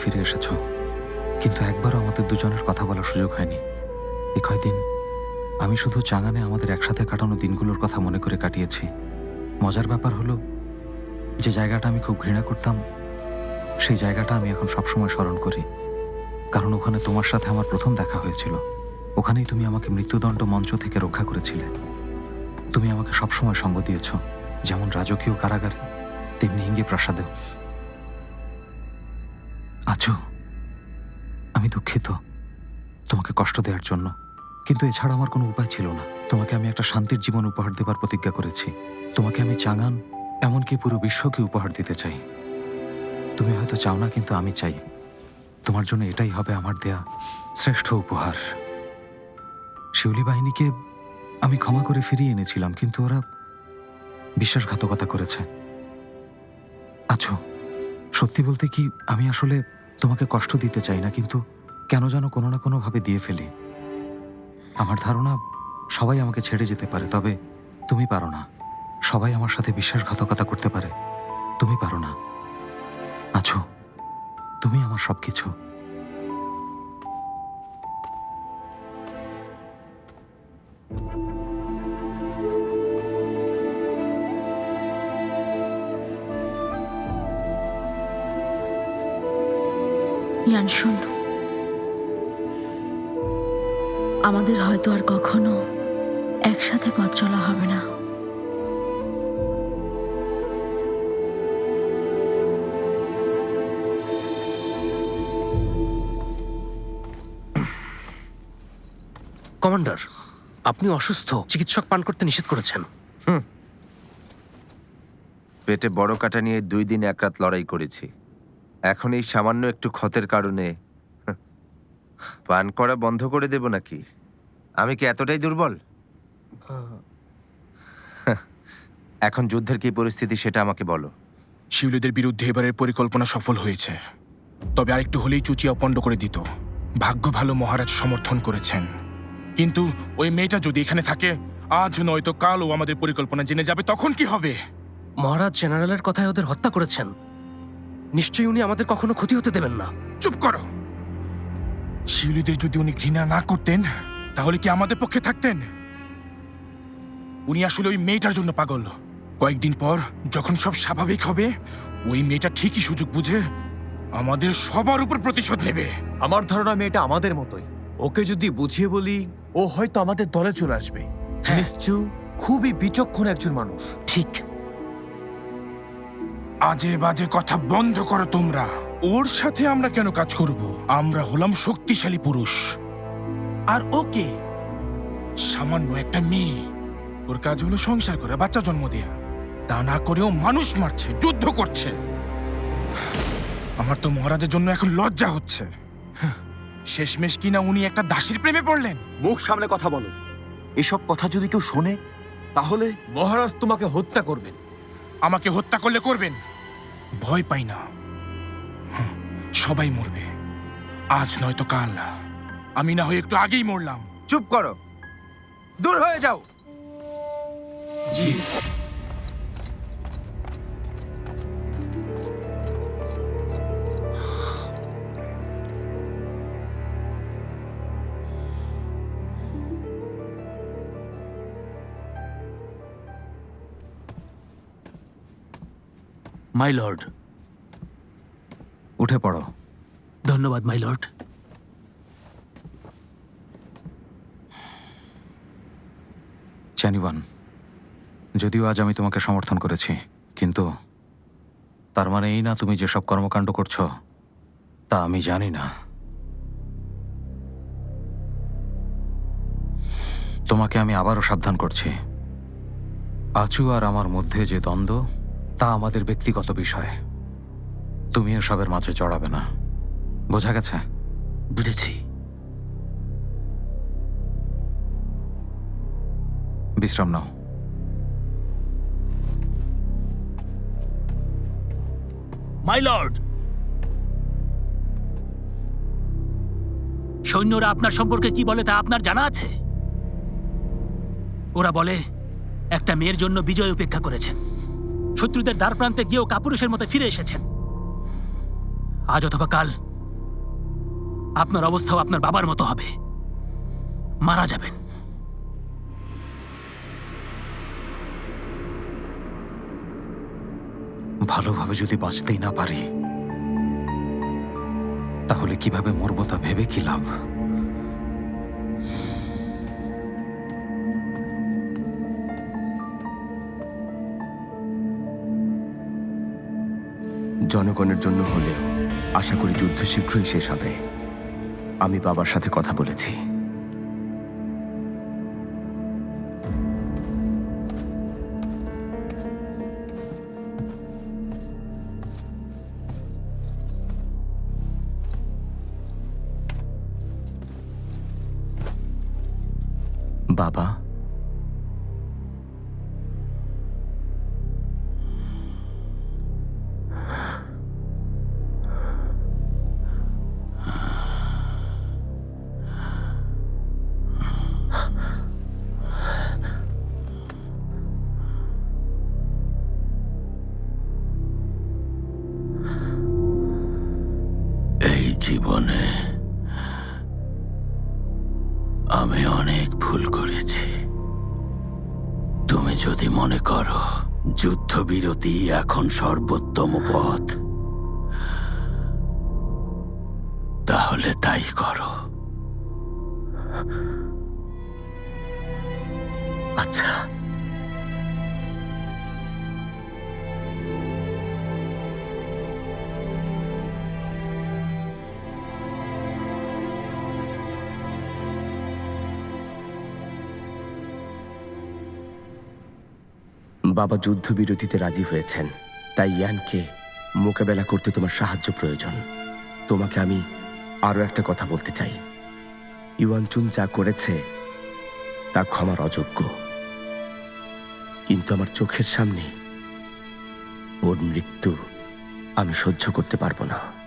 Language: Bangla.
ফিরে এসেছ। কিন্তু একবারও আমাদের দুজনের কথা বলার সুযোগ হয়নি। এ কয়দিন আমি শুধু চাঙানে আমাদের একসাথে কাটানো দিনগুলোর কথা মনে করে কাটিয়েছি। মজার ব্যাপার হলো, যে জায়গাটা আমি খুব ঘৃণা করতাম, সেই জায়গাটা আমি এখন সবসময় স্মরণ করি। কারণ ওখানে তোমার সাথে আমার প্রথম দেখা হয়েছিল। ওখানেই তুমি আমাকে মৃত্যুদণ্ড মঞ্চ থেকে রক্ষা করেছিলে। তুমি আমাকে সবসময় সঙ্গ দিয়েছ, যেমন রাজকীয় কারাগারে, তেমনি ইঙ্গে প্রাসাদেও আছো আমি দুঃখিত তোমাকে কষ্ট দেওয়ার জন্য। কিন্তু এছাড়া আমার কোনো উপায় ছিল না। তোমাকে আমি একটা শান্তির জীবন উপহার দেবার প্রতিজ্ঞা করেছি। তোমাকে আমি চাঙান, এমনকি পুরো বিশ্বকে উপহার দিতে চাই। তুমি হয়তো চাও না, কিন্তু আমি চাই। তোমার জন্য এটাই হবে আমার দেয়া শ্রেষ্ঠ উপহার। শিউলি বাহিনীকে আমি ক্ষমা করে ফিরিয়ে এনেছিলাম, কিন্তু ওরা বিশ্বাসঘাতকতা করেছে। আছো সত্যি বলতে কি আমি আসলে তোমাকে কষ্ট দিতে চাই না, কিন্তু কেন যেন কোনো না কোনোভাবে দিয়ে ফেলি। আমার ধারণা, সবাই আমাকে ছেড়ে যেতে পারে, তবে তুমি পারো না। সবাই আমার সাথে বিশ্বাসঘাতকতা করতে পারে, তুমি পারো না। আছো তুমি আমার সব কিছু ইয়ান শোন। আমাদের হয়তো আর কখনো একসাথে পথ চলা হবে না। কমান্ডার আপনি অসুস্থ। চিকিৎসক পান করতে নিষেধ করেছেন। পেটে বড় কাটা নিয়ে দুই দিন এক রাত লড়াই করেছি। এখন এই সামান্য একটু ক্ষতের কারণে। পান করা বন্ধ করে দেব নাকি? আমি কি এতটাই দুর্বল? এখন যুদ্ধের কি পরিস্থিতি সেটা আমাকে বলো। শিউলিদের বিরুদ্ধে এবারের পরিকল্পনা সফল হয়েছে। তবে আরেকটু হলেই চুচিয়া পণ্ড করে দিত। ভাগ্য ভালো মহারাজ সমর্থন করেছেন। কিন্তু ওই মেয়েটা যদি এখানে থাকে আজ নয়তো কাল ও আমাদের পরিকল্পনা জেনে যাবে তখন কি হবে? মহারাজ জেনারেলের কথায় ওদের হত্যা করেছেন। নিশ্চয়ই উনি আমাদের কখনো ক্ষতি হতে দেবেন না। চুপ করো। শিউলিদের যদি উনি ঘৃণা না করতেন তাহলে কি আমাদের পক্ষে থাকতেন? উনি আসলে ওই মেয়েটার জন্য পাগল। কয়েকদিন পর যখন সব স্বাভাবিক হবে ওই মেয়েটা ঠিকই সুযোগ বুঝে আমাদের সবার উপর প্রতিশোধ নেবে। আমার ধারণা মেয়েটা আমাদের মতোই। ওকে যদি বুঝিয়ে বলি ও হয়তো আমাদের দলে চলে আসবে। হ্যাঁ। নিশ্চু খুবই বিচক্ষণ একজন মানুষ। ঠিক। আজে বাজে কথা বন্ধ করো তোমরা। ওর সাথে আমরা কেন কাজ করব? আমরা হলাম শক্তিশালী পুরুষ। আর ওকে সামান্য একটা মেয়ে। ওর কাজ হলো সংসার করে বাচ্চা জন্ম দেয়া। তা না করেও মানুষ মারছে যুদ্ধ করছে। আমার তো মহারাজের জন্য এখন লজ্জা হচ্ছে। শেষমেশ কিনা উনি একটা দাসীর প্রেমে পড়লেন? মুখ সামনে কথা বলো। এসব কথা যদি কেউ শোনে তাহলে মহারাজ তোমাকে হত্যা করবেন। আমাকে হত্যা করলে করবেন। ভয় পাই না। সবাই মরবে। আজ নয়তো কাল। আমি না হয়ে একটু আগেই মরলাম। চুপ করো। দূর হয়ে যাও। মাই লর্ড উঠে পড়ো। ধন্যবাদ মাই লর্ড চ্যানিওয়ান যদিও আজ আমি তোমাকে সমর্থন করেছি কিন্তু তার মানে এই না তুমি যেসব কর্মকাণ্ড করছ তা আমি জানি না। তোমাকে আমি আবারও সাবধান করছি। আচু আর আমার মধ্যে যে দ্বন্দ্ব তা আমাদের ব্যক্তিগত বিষয়। তুমি এসবের মাঝে চড়াবে না। বোঝা গেছে? বুঝেছি। বিশ্রাম নাও। মাই লর্ড সৈন্যরা আপনার সম্পর্কে কি বলে তা আপনার জানা আছে? ওরা বলে একটা মেয়ের জন্য বিজয় উপেক্ষা করেছেন। শত্রুদের দ্বার প্রান্তে গিয়েও কাপুরুষের মতো ফিরে এসেছেন। আজ অথবা কাল আপনার অবস্থাও আপনার বাবার মতো হবে। মারা যাবেন। ভালোভাবে যদি বাঁচতেই না পারি, তাহলে কীভাবে মরবো তা ভেবে কি লাভ? জনগণের জন্য হলেও আশা করি যুদ্ধ শীঘ্রই শেষ হবে। আমি বাবার সাথে কথা বলেছি। বাবা? জীবনে আমি অনেক ভুল করেছি। তুমি যদি মনে করো যুদ্ধবিরতি এখন সর্বোত্তম পথ, তাহলে তাই করো। আচ্ছা। বাবা যুদ্ধবিরতিতে রাজি হয়েছেন। তাই ইয়ানকে মোকাবেলা করতে তোমার সাহায্য প্রয়োজন। তোমাকে আমি আরও একটা কথা বলতে চাই। ইউয়ানচুন যা করেছে, তা ক্ষমার অযোগ্য। কিন্তু আমার চোখের সামনে ওর মৃত্যু আমি সহ্য করতে পারব না।